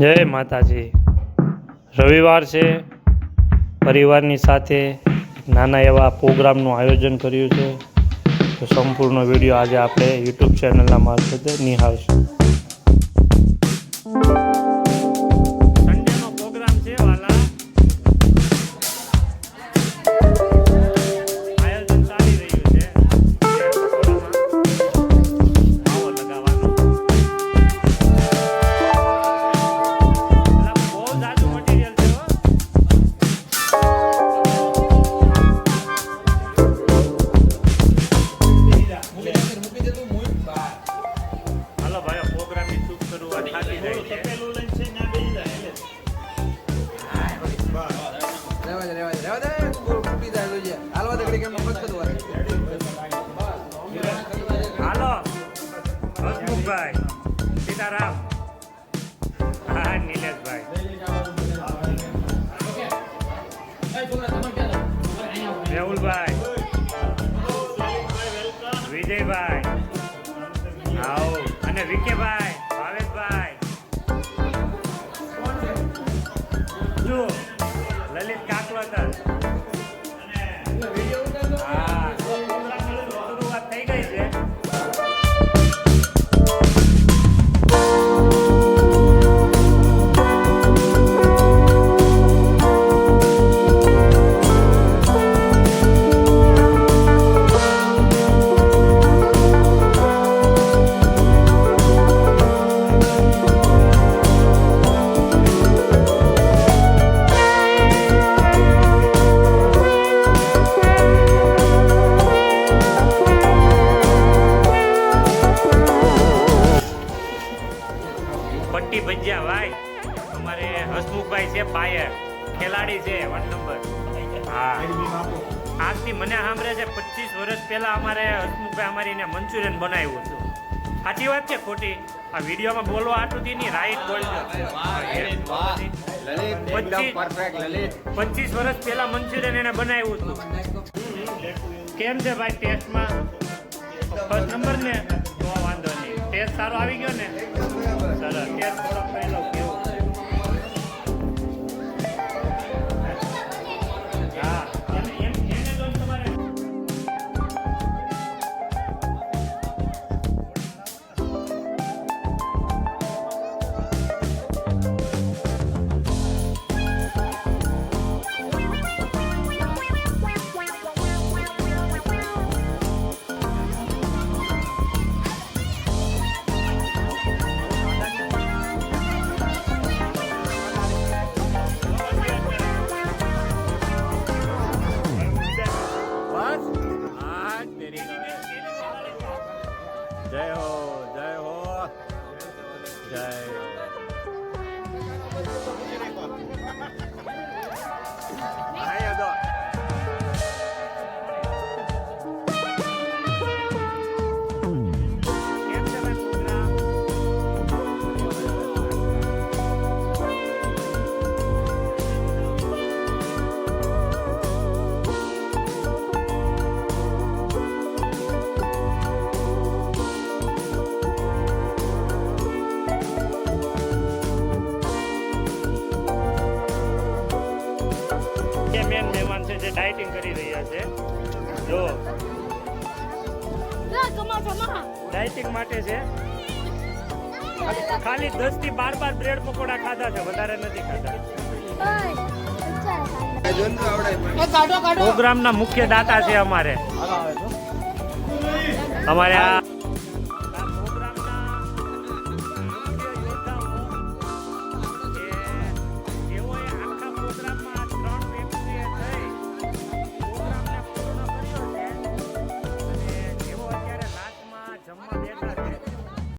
જય માતાજી. રવિવાર છે. પરિવારની સાથે નાના એવા પ્રોગ્રામનું આયોજન કર્યું છે. તો સંપૂર્ણ વીડિયો આજે આપણે યુટ્યુબ ચેનલના મારફતે નિહાળશું. હાલો હસમુખભાઈ સીતારામ હા નિલેશભાઈ મેહુલભાઈ વિજયભાઈ આવો અને વિકેભાઈ ભાવેશભાઈ જો લલિત કાકવતર પટ્ટી ભજીયા, ભાઈ. અમારે હસમુખભાઈ છે પાયર ખેલાડી છે વન નંબર હા. આજથી મને સાંભળે છે, પચીસ વર્ષ પહેલા અમારે હસમુખભાઈ અમારીને મંચુરિયન બનાવ્યું હતું. સાચી વાત છે ખોટી? આ વિડીયોમાં બોલવા આટલું નહીં રાઈટ બોલજો. પચીસ વર્ષ પહેલા મંચુરિયન એને બનાવ્યું હતું. કેમ છે ભાઈ ટેસ્ટમાં ફર્સ્ટ નંબર ને? વાંધો નહીં. ટેસ્ટ સારો આવી ગયો ને? સરસ ટેસ્ટ થોડો પહેલો. કેવો જય મહેમાન ડાયટિંગ કરી રહ્યા છે. જો. ડાયટિંગ માટે છે. ખાલી- ખાલી દસથી બાર બાર બ્રેડ પકોડા ખાધા છે વધારે નથી ખાધા. પ્રોગ્રામના મુખ્ય દાતા છે અમારે. અમારે આ